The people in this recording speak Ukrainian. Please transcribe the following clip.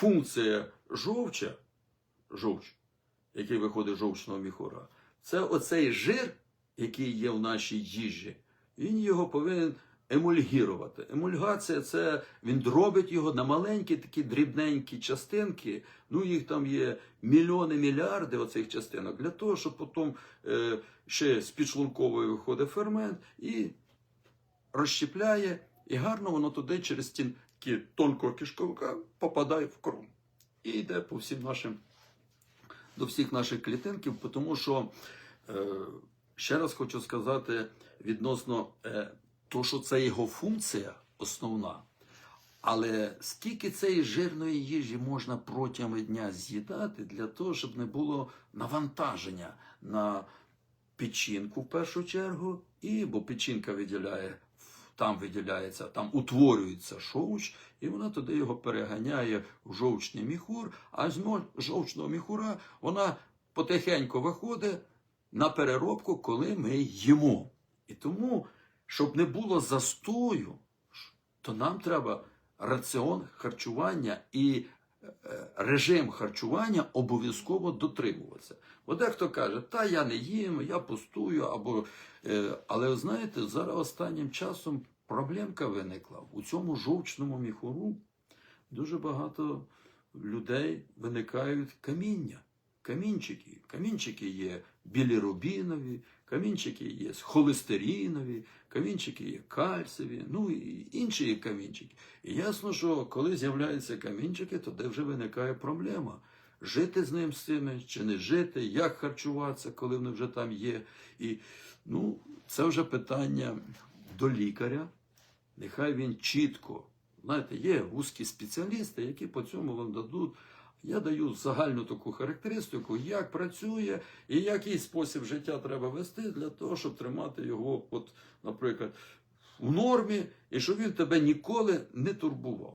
функція жовча, жовч, який виходить з жовчного міхура, це оцей жир, який є в нашій їжі, він його повинен емульгірувати. Емульгація це він дробить його на маленькі такі дрібненькі частинки. Ну, їх там є мільйони, мільярди оцих частинок, для того, щоб потім е, ще з підшлункової виходить фермент і розщепляє, і гарно воно туди через тонкого кишковика попадає в кров. І йде по всім нашим, до всіх наших клітинків, тому що, е, ще раз хочу сказати, відносно е, того, що це його функція основна. Але скільки цієї жирної їжі можна протягом дня з'їдати для того, щоб не було навантаження на печінку в першу чергу, і бо печінка виділяє, там виділяється, там утворюється шовч, і вона туди його переганяє в жовчний міхур, а з жовчного міхура вона потихеньку виходить на переробку, коли ми їмо. І тому, щоб не було застою, то нам треба раціон харчування і режим харчування обов'язково дотримуватися. Бо дехто каже, та я не їм, я пустую, або е, але знаєте, зараз останнім часом проблемка виникла у цьому жовчному міхуру. Дуже багато людей виникають каміння. Камінчики. Камінчики є білірубінові, камінчики є холестеринові, камінчики є кальцеві, ну і інші є камінчики. І ясно, що коли з'являються камінчики, то де вже виникає проблема. Жити з ним з цими чи не жити, як харчуватися, коли вони вже там є. І ну, це вже питання до лікаря. Нехай він чітко, знаєте, є вузькі спеціалісти, які по цьому вам дадуть. Я даю загальну таку характеристику, як працює і який спосіб життя треба вести для того, щоб тримати його, от, наприклад, в нормі, і щоб він тебе ніколи не турбував.